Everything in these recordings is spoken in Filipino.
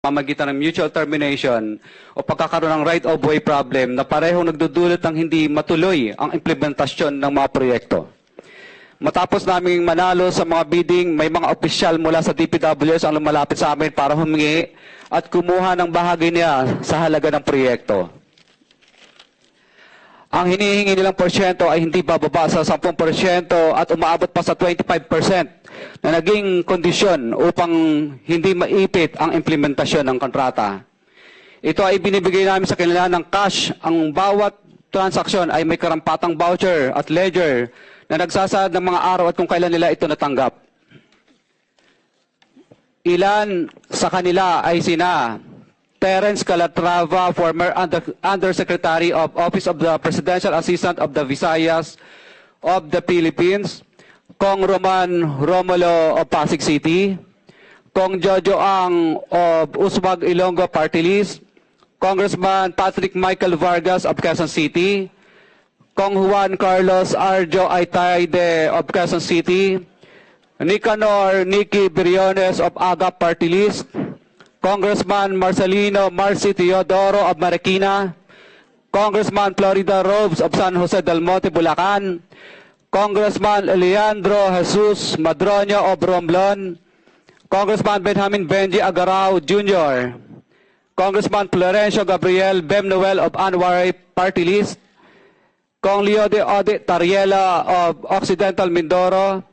pamagitan ng mutual termination o pagkakaroon ng right of way problem na parehong nagdudulot ng hindi matuloy ang implementasyon ng mga proyekto. Matapos naming manalo sa mga bidding, may mga opisyal mula sa DPWS ang lumalapit sa amin para humingi at kumuha ng bahagi niya sa halaga ng proyekto. Ang hinihingi nilang porsyento ay hindi bababa sa 10% at umaabot pa sa 25% na naging kondisyon upang hindi maipit ang implementasyon ng kontrata. Ito ay binibigay namin sa kanila ng cash. Ang bawat transaksyon ay may karampatang voucher at ledger na nagsasaad ng mga araw at kung kailan nila ito natanggap. Ilan sa kanila ay sina Terence Calatrava, former Under Undersecretary of Office of the Presidential Assistant of the Visayas of the Philippines, Kong Roman Romulo of Pasig City, Kong Jojo Ang of Uswag Ilonggo Party List, Congressman Patrick Michael Vargas of Quezon City, Kong Juan Carlos Arjo Aitayde of Quezon City, Nicanor Nicky Briones of Agap Party List, Congressman Marcelino Marci Teodoro of Marikina, Congressman Florida Robes of San Jose del Monte, Bulacan, Congressman Leandro Jesus Madroño of Romblon, Congressman Benjamin Benji Agarao Jr., Congressman Florencio Gabriel Bem Noel of Anwaray Party List, Kong Leo de Ode Tariela of Occidental Mindoro,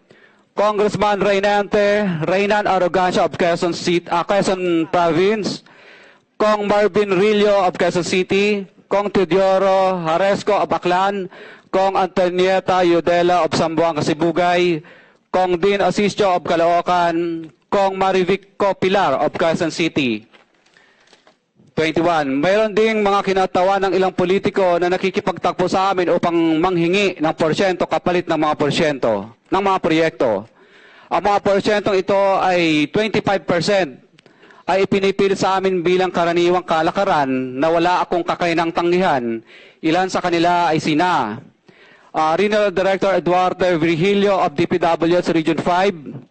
Congressman Reynante Reynan Arrogancia of Quezon, City, ah, Quezon Province, Kong Marvin Rillo of Quezon City, Kong Teodoro Haresco of Aklan, Kong Antonieta Yudela of Sambuanga, Sibugay, Kong Dean Asisio of Caloocan, Kong Marivic Pilar of Quezon City. 21. Mayroon ding mga kinatawa ng ilang politiko na nakikipagtakbo sa amin upang manghingi ng porsyento kapalit ng mga porsyento ng mga proyekto. Ang mga porsyentong ito ay 25% ay ipinipilit sa amin bilang karaniwang kalakaran na wala akong kakainang tanggihan. Ilan sa kanila ay sina uh, Regional Director Eduardo Virgilio of DPWS Region 5,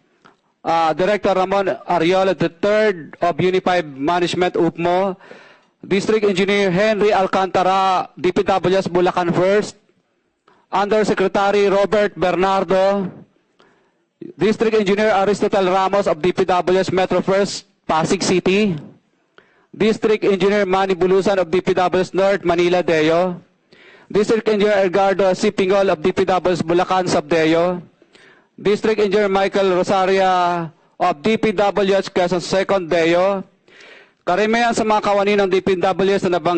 uh, Director Ramon Ariola III of Unified Management UPMO, District Engineer Henry Alcantara, DPWS Bulacan First, Undersecretary Robert Bernardo, District Engineer Aristotle Ramos of DPWS Metro First, Pasig City, District Engineer Manny Bulusan of DPWS North, Manila, Deo, District Engineer Edgardo C. Pingol of DPWS Bulacan, Sabdeo, District Engineer Michael Rosaria of DPWS Quezon Second, Deo, karamihan sa mga kawani ng DPWS na nabang